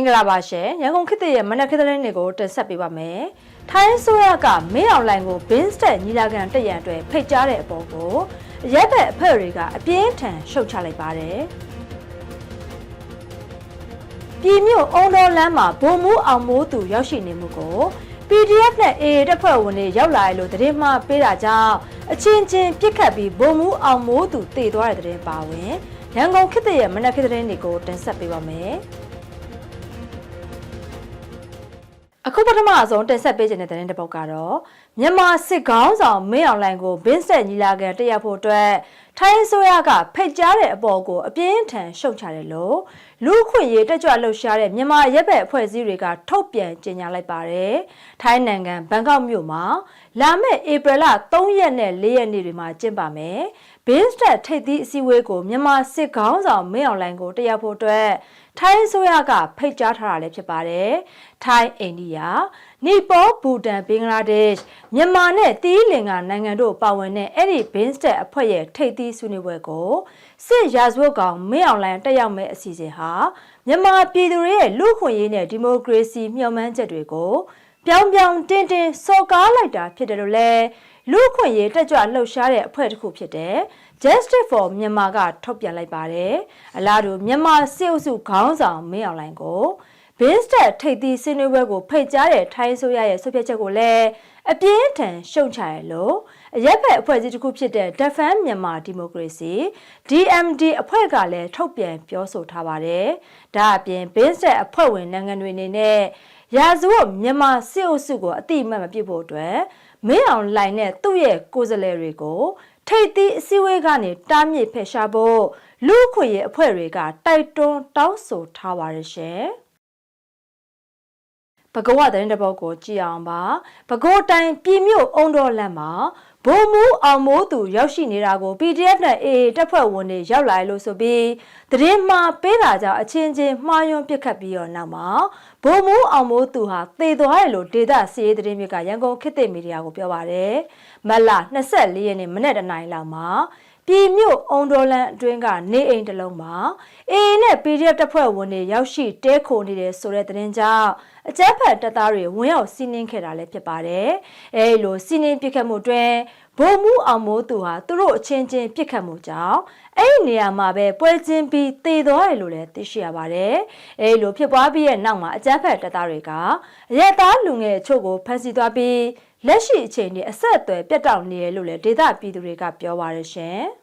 င်္ဂလာပါရှင်ရန်ကုန်ခေတ်သစ်ရဲ့မနက်ခင်းသတင်းတွေကိုတင်ဆက်ပေးပါမယ်ထိုင်းဆိုရကမင်းအောင်လိုင်ကိုဘင်းစတက်ညီလာခံတက်ရန်အတွက်ဖိတ်ကြားတဲ့အပေါ်ကိုရက်ဘက်အဖွဲ့တွေကအပြင်းထန်ရှုတ်ချလိုက်ပါတယ်ပြည်မြို့အုံတော်လမ်းမှာဘုံမူအောင်မိုးသူရောက်ရှိနေမှုကို PDF နဲ့ AA တပ်ဖွဲ့ဝင်တွေရောက်လာရလို့သတင်းမှားပေးတာကြောင့်အချင်းချင်းပြစ်ခတ်ပြီးဘုံမူအောင်မိုးသူတည်သွားတဲ့သတင်းပါဝင်ရန်ကုန်ခေတ်သစ်ရဲ့မနက်ခင်းသတင်းတွေကိုတင်ဆက်ပေးပါမယ်။ အခုပထမအဆုံးတင်ဆက်ပေးခြင်းတဲ့သတင်းတစ်ပုဒ်ကတော့မြန်မာစစ်ကောင်းဆောင်မင်းအောင်လှိုင်ကိုဘင်းဆက်ညီလာခံတက်ရောက်ဖို့အတွက်ထိုင်းဆိုရကဖိတ်ကြားတဲ့အပေါ်ကိုအပြင်းထန်ရှုတ်ချတယ်လို့လူခွင့်ရေးတက်ကြွလှုပ်ရှားတဲ့မြန်မာရက်ဘက်အဖွဲ့အစည်းတွေကထုတ်ပြန်ကြေညာလိုက်ပါတယ်။ထိုင်းနိုင်ငံဘန်ကောက်မြို့မှာလာမယ့်ဧပြီလ3ရက်နဲ့4ရက်နေ့တွေမှာကျင်းပမယ်။ဘင်းစတက်ထိပ်သီးအစည်းအဝေးကိုမြန်မာစစ်ကောင်းဆောင်မင်းအောင်လှိုင်ကိုတက်ရောက်ဖို့အတွက်ထိုင်းအစိုးရကဖိတ်ကြားထားတာလည်းဖြစ်ပါတယ်။ထိုင်းအိန္ဒိယ နီပေါဘူတန်ဘင်္ဂလားဒေ့ရှ်မြန်မာနဲ့တီးလင်္ကာနိုင်ငံတို့ပါဝင်တဲ့အဲ့ဒီဘင်းစတက်အဖွဲ့ရဲ့ထိပ်သီးဆွေးနွေးပွဲကိုစစ်ရာဇဝတ်ကောင်မင်းအောင်လှိုင်တက်ရောက်မဲ့အစီအစဉ်ဟာမြန်မာပြည်သူတွေရဲ့လူ့ခွင့်ရေးနဲ့ဒီမိုကရေစီမျှော်မှန်းချက်တွေကိုပြောင်းပြောင်းတင်းတင်းစော်ကားလိုက်တာဖြစ်တယ်လို့လဲလူ့ခွင့်ရေးတက်ကြွလှုပ်ရှားတဲ့အဖွဲ့တစ်ခုဖြစ်တဲ့ Justice for Myanmar ကထုတ်ပြန်လိုက်ပါတယ်။အလားတူမြန်မာစစ်အုပ်စုခေါင်းဆောင်မင်းအောင်လှိုင်ကို ဘင်းစတက်ထိပ်သီးစည်းဝေးပွဲကိုဖိတ်ကြားတဲ့ထိုင်းဆိုရရဲ့ဆွဖြတ်ချက်ကိုလည်းအပြင်းထန်ရှုံချရလို့အရက်ဖက်အဖွဲ့အစည်းတစ်ခုဖြစ်တဲ့ Defend Myanmar Democracy DMD အဖွဲ့ကလည်းထုတ်ပြန်ပြောဆိုထားပါတယ်။ဒါအပြင်ဘင်းစတက်အဖွဲ့ဝင်နိုင်ငံတွေအနေနဲ့ရာဇဝတ်မြန်မာစစ်အုပ်စုကိုအတိအမှတ်မပြစ်ဖို့အတွက်မင်းအောင်လှိုင်နဲ့သူ့ရဲ့ကိုယ်စားလှယ်တွေကိုထိပ်သီးအစည်းအဝေးကနေတားမြစ်ဖယ်ရှားဖို့လူ့ခွင့်ရေးအဖွဲ့တွေကတိုက်တွန်းတောင်းဆိုထားပါရရှင်။ ဘဂဝသတင်းတစ်ပုဒ်ကိုကြည့်အောင်ပါ။ဘဂိုတိုင်ပြည်မြို့အုံတော်လမ်းမှာဘုံမူအောင်မိုးသူရောက်ရှိနေတာကို PDF နဲ့ AA တပ်ဖွဲ့ဝင်တွေရောက်လာလို့ဆိုပြီးသတင်းမှားပေးတာကြောင့်အချင်းချင်းမှားယွင်းပစ်ခတ်ပြီးတော့နောက်မှာဘုံမူအောင်မိုးသူဟာသေသွားတယ်လို့ဒေတာစီရေးသတင်းမြစ်ကရန်ကုန်ခေတ်သစ်မီဒီယာကိုပြောပါတယ်။မလ24ရက်နေ့မနေ့တနင်္လာနေ့လောက်မှာ ပြည်မြို့အုံတော်လန်အတွင်းကနေအိမ်တစ်လုံးမှာ AA နဲ့ PDF တပ်ဖွဲ့ဝင်တွေရောက်ရှိတဲခိုနေတယ်ဆိုတဲ့သတင်းကြောင့်အကြမ်းဖက်တပ်သားတွေဝင်ရောက်စီးနင်းခဲ့တာလည်းဖြစ်ပါတယ်။အဲဒီလိုစီးနင်းပစ်ခတ်မှုတွင်ဗိုလ်မှူးအောင်မိုးသူဟာသူတို့အချင်းချင်းပစ်ခတ်မှုကြောင့်အဲ့ဒီနေရာမှာပဲပွဲချင်းပြီးတေသွားတယ်လို့လည်းသိရှိရပါတယ်။အဲဒီလိုဖြစ်ပွားပြီးရဲ့နောက်မှာအကြမ်းဖက်တပ်သားတွေကအရက်သားလူငယ်ချို့ကိုဖမ်းဆီးသွားပြီးလက်ရှိအချိန်นี้အဆက်အသွယ်ပြတ်တောက်နေရလို့လည်းဒေသပြည်သူတွေကပြောပါရရှင်။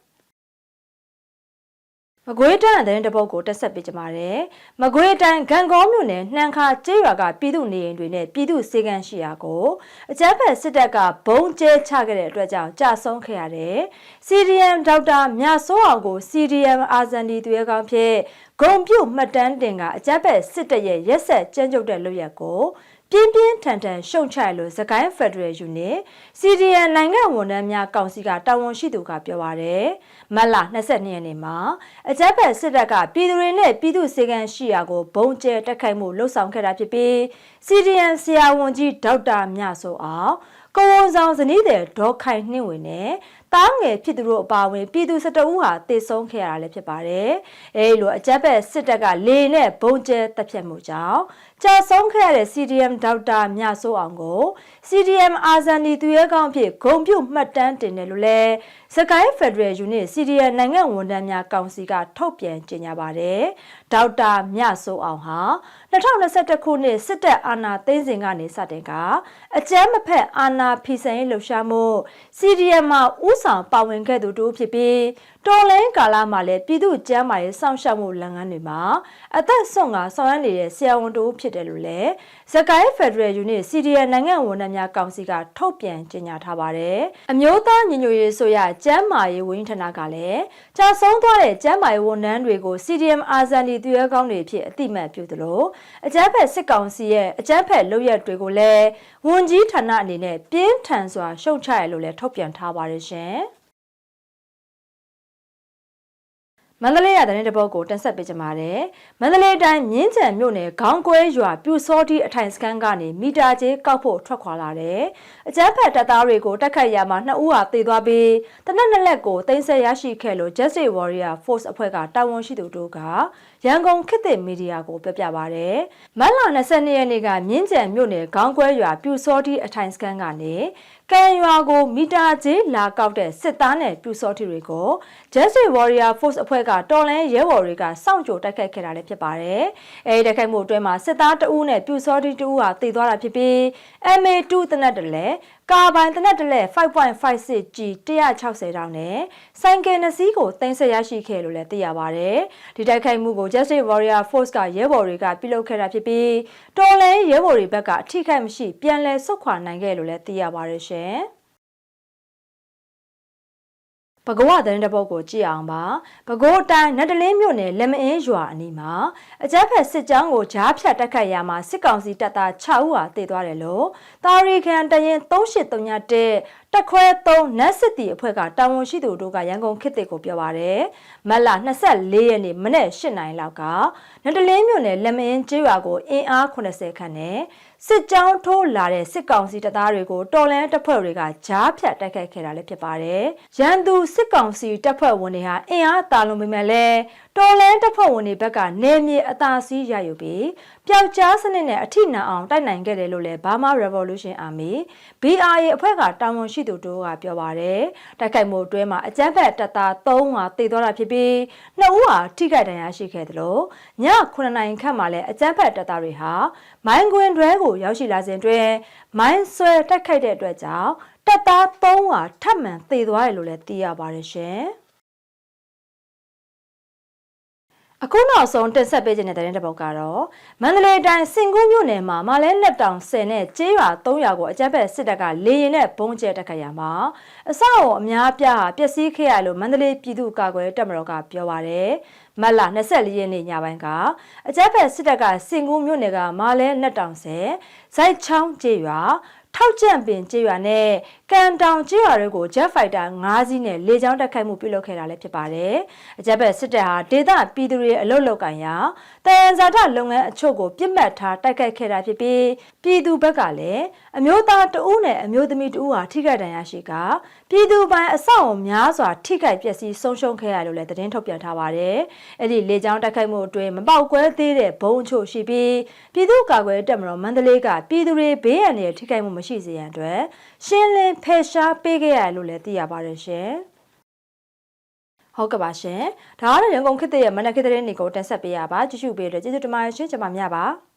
မကွေးတိုင်းတဲ့တပုတ်ကိုတက်ဆက်ပေးကြပါရယ်။မကွေးတိုင်းဂံကောမြို့နယ်နှမ်းခါကျေးရွာကပြည်သူနေအိမ်တွေနဲ့ပြည်သူစေကန်းရှိရာကိုအကြမ်းဖက်စစ်တပ်ကဘုံကျဲချခဲ့တဲ့အတွက်ကြောင့်ကြာဆုံးခဲ့ရတယ်။ CDM ဒေါက်တာမြစိုးအောင်ကို CDM အာဇန်ဒီသူရဲကောင်းဖြစ်ဂုံပြုတ်မှတ်တမ်းတင်ကအကြမ်းဖက်စစ်တပ်ရဲ့ရက်ဆက်ကြမ်းကြုတ်တဲ့လုပ်ရက်ကို ပြင်းပြင်းထန်ထန်ရှုံချလို့သကိုင်းဖက်ဒရယ်ယူနစ် CDN နိုင်ငံဝန်ထမ်းများကောင်စီကတာဝန်ရှိသူကပြောပါရယ်မတ်လ22ရက်နေ့မှာအကြမ်းဖက်စစ်တပ်ကပြည်သူတွေနဲ့ပြည်သူစေကံရှိရာကိုဘုံကျဲတက်ခိုက်မှုလှုပ်ဆောင်ခဲ့တာဖြစ်ပြီး CDN ဆရာဝန်ကြီးဒေါက်တာမြဆိုအောင်ကိုဝန်ဆောင်ဇနီးတဲ့ဒေါ်ခိုင်နှင်းဝင်နဲ့ တားငယ်ဖြစ်သူတို့အပါအဝင်ပြည်သူ၁၁ဦးဟာတေဆုံးခဲ့ရတာလည်းဖြစ်ပါတယ်။အဲဒီလိုအကြက်ဘက်စစ်တပ်ကလေနဲ့ဘုံကျဲတပ်ဖြတ်မှုကြောင့်ကြာဆုံးခဲ့ရတဲ့ CDM ဒေါက်တာမြဆိုးအောင်ကို CDM အာဇန်ဒီသူရဲကောင်းဖြစ်ဂုံပြုတ်မှတ်တမ်းတင်တယ်လို့လဲစကိုင်းဖက်ဒရယ်ယူနစ် CDM နိုင်ငံဝန်ထမ်းများကောင်စီကထုတ်ပြန်ကြေညာပါတယ်။ဒေါက်တာမြဆိုးအောင်ဟာ2021ခုနှစ်စစ်တပ်အာဏာသိမ်းစဉ်ကနေစတင်ကအကြမ်းမဖက်အာဏာဖီဆန်ရေးလှုပ်ရှားမှု CDM မှာဥဆောင်ပါဝင်ခဲ့သူတို့ဖြစ်ပြီးတော်လိုင်းကာလမှာလည်းပြည်သူ့ကျန်းမာရေးစောင့်ရှောက်မှုလုပ်ငန်းတွေမှာအသက်ဆုံးကဆောင်ရွက်နေတဲ့ဆရာဝန်တို့ဖြစ်တယ်လို့လည်းဇကိုင်းဖက်ဒရယ်ယူနစ် CDN နိုင်ငံဝန်ထမ်းများကောင်စီကထုတ်ပြန်ကြေညာထားပါတယ်။အမျိုးသားညီညွတ်ရေးဆိုရကျန်းမာရေးဝန်ကြီးဌာနကလည်းကြာဆုံးသွားတဲ့ကျန်းမာရေးဝန်ထမ်းတွေကို CDM အာဇန်ဒီသူရဲကောင်းတွေဖြစ်အတိမတ်ပြုသလိုအကြမ်းဖက်စစ်ကောင်စီရဲ့အကြမ်းဖက်လုပ်ရက်တွေကိုလည်းဝန်ကြီးဌာနအနေနဲ့ပြင်းထန်စွာရှုတ်ချရလို့လည်းထုတ်ပြန်ထားပါတယ်ရှင်။ မန္တလေးရတဲ့တပုတ်ကိုတင်ဆက်ပေးကြပါမယ်။မန္တလေးတိုင်းမြင်းချံမြို့နယ်ခေါင်းကွဲရွာပြူစောတိအထိုင်စခန်းကနေမီတာကျေးကောက်ဖို့ထွက်ခွာလာတယ်။အကြမ်းဖက်တပ်သားတွေကိုတက်ခတ်ရမှာနှစ်ဦးဟာသေသွားပြီးတနက်နှစ်လက်ကိုတင်ဆက်ရရှိခဲ့လို့ Justice Warrior Force အဖွဲ့ကတာဝန်ရှိသူတို့ကရန်ကုန်ခေတ်သစ်မီဒီယာကိုပြောပြပါရယ်မတ်လ22ရက်နေ့ကမြင်းကြံမြို့နယ်ခေါင်းကွဲရွာပြူစောတိအထိုင်စခန်းကနေကံရွာကိုမီတာကျေးလာကောက်တဲ့စစ်သားနဲ့ပြူစောတိတွေကို Justice Warrior Force အဖွဲ့ကတော်လန်ရဲဘော်တွေကစောင့်ကြိုတိုက်ခိုက်ခဲ့တာလည်းဖြစ်ပါတယ်။အဲဒီတိုက်ခိုက်မှုအတွင်းမှာစစ်သားတဦးနဲ့ပြူစောတိတဦးဟာတည်သွားတာဖြစ်ပြီး MA2 တနက်တလဲ ကာဘိုင်တနက်တလဲ 5.56G 160တောင်းနဲ့ဆိုင်ကယ်နှစ်စီးကိုတင်ဆက်ရရှိခဲ့လို့လည်းသိရပါတယ်။ဒီတိုက်ခိုက်မှုကို Justice Warrior Force ကရဲဘော်တွေကပြုလုပ်ခဲ့တာဖြစ်ပြီးတော်လန်ရဲဘော်တွေဘက်ကအထိခိုက်မရှိပြန်လည်ဆုတ်ခွာနိုင်ခဲ့လို့လည်းသိရပါတယ်ရှင်။ ပကောသတင်းတစ်ပုဒ်ကိုကြည့်အောင်ပါပကောတိုင်းနတ်တလင်းမြို့နယ်လက်မအင်းရွာအနီးမှာအကြမ်းဖက်စစ်ကြောင်းကိုဂျားဖြတ်တက်ခတ်ရမှာစစ်ကောင်စီတပ်သား6ဦးဟာတည်သွားတယ်လို့တာရီခန်တရင်3831တ က်ခွဲ3နတ်စစ်တီအဖွဲ့ကတာဝန်ရှိသူတို့ကရန်ကုန်ခေတ်တစ်ကိုပြောပါတယ်မတ်လ24ရက်နေ့မနေ့8နိုင်လောက်ကနတ်တလင်းမြို့နယ်လက်မအင်းကျေးရွာကိုအင်အား80ခန့်နဲ့စစ်ကြောင်းထိုးလာတဲ့စစ်ကောင်စီတပ်သားတွေကိုတော်လန်တပ်ဖွဲ့တွေကဂျားဖြတ်တိုက်ခိုက်ခဲ့တာလည်းဖြစ်ပါတယ်။ရန်သူစစ်ကောင်စီတပ်ဖွဲ့ဝင်တွေဟာအင်အားတာလုံးပေမဲ့လည်း တော်လန်တပ်ဖွဲ့ဝင်တွေဘက်ကနေမြေအသာစီးရယူပြီးပျောက်ကြားစနစ်နဲ့အထိနာအောင်တိုက်နိုင်ခဲ့တယ်လို့လည်း Burma Revolution Army BRA အဖွဲ့ကတာဝန်ရှိသူတို့ကပြောပါတယ်။တိုက်ခိုက်မှုအတွင်းမှာအကြမ်းဖက်တပ်သား3ဟာတေသွားတာဖြစ်ပြီး2ဦးဟာထိခိုက်ဒဏ်ရာရှိခဲ့တယ်လို့ည9နိုင်ခန့်မှာလည်းအကြမ်းဖက်တပ်သားတွေဟာမိုင်းကွင်းတွဲကိုရောက်ရှိလာစဉ်တွင်မိုင်းဆွဲတိုက်ခိုက်တဲ့အတွက်ကြောင့်တပ်သား3ဟာထပ်မံသေသွားတယ်လို့လည်းသိရပါတယ်ရှင်။ အခုနောက်ဆုံးတက်ဆက်ပေးခြင်းတဲ့တဲ့တစ်ပုဒ်ကတော့မန္တလေးတိုင်းစင်ကူးမြို့နယ်မှာမလဲလက်တောင်10နဲ့ကျေးရွာ300ကိုအကြမ်းဖက်စစ်တပ်ကလေရင်နဲ့ဘုံကျဲတက်ခတ်ရမှာအဆောက်အုံအများပြားပျက်စီးခဲ့ရလို့မန္တလေးပြည်သူ့ကာကွယ်တပ်မတော်ကပြောပါရယ်မတ်လ24ရက်နေ့ညပိုင်းကအကြမ်းဖက်စစ်တပ်ကစင်ကူးမြို့နယ်ကမလဲလက်တောင်10ဇိုက်ချောင်းကျေးရွာထောက်ကြံပင်ကျေးရွာနဲ့ ကံတောင်ကျေးရွာတွေကို Jet Fighter 5စီးနဲ့လေကြောင်းတိုက်ခိုက်မှုပြုလုပ်ခဲ့တာလည်းဖြစ်ပါတယ်။အကြမ်းဖက်စစ်တပ်ဟာဒေသပြည်သူတွေအလုတ်လောက်ကန်ရာတန်ဇာတလုပ်ငန်းအချို့ကိုပြစ်မှတ်ထားတိုက်ခိုက်ခဲ့တာဖြစ်ပြီးပြည်သူဘက်ကလည်းအမျိုးသားတဦးနဲ့အမျိုးသမီးတဦးဟာထိခိုက်ဒဏ်ရာရှိကပြည်သူပိုင်းအဆောက်အုံများစွာထိခိုက်ပျက်စီးဆုံးရှုံးခဲ့ရလို့လည်းသတင်းထုတ်ပြန်ထားပါတယ်။အဲ့ဒီလေကြောင်းတိုက်ခိုက်မှုအတွင်းမပေါက်ကွဲသေးတဲ့ဘုံအချို့ရှိပြီးပြည်သူ့ကာကွယ်တပ်မတော်မန္တလေးကပြည်သူတွေဘေးရန်တွေထိခိုက်မှုမရှိစေရန်အတွက်ရှင်းလင်းဖယ်ရှားပေးခဲ့ရတယ်လို့လည်းသိရပါတယ်ရှင်။ဟုတ်ကဲ့ပါရှင်။ဒါကတော့ရန်ကုန်ခေတ်ရဲ့မနက်ခေတ်တဲ့နေ့ကိုတင်ဆက်ပေးရပါကြည့်ရှုပေးတဲ့ကျေးဇူးတင်ပါတယ်ရှင်ကျွန်မမြပါ။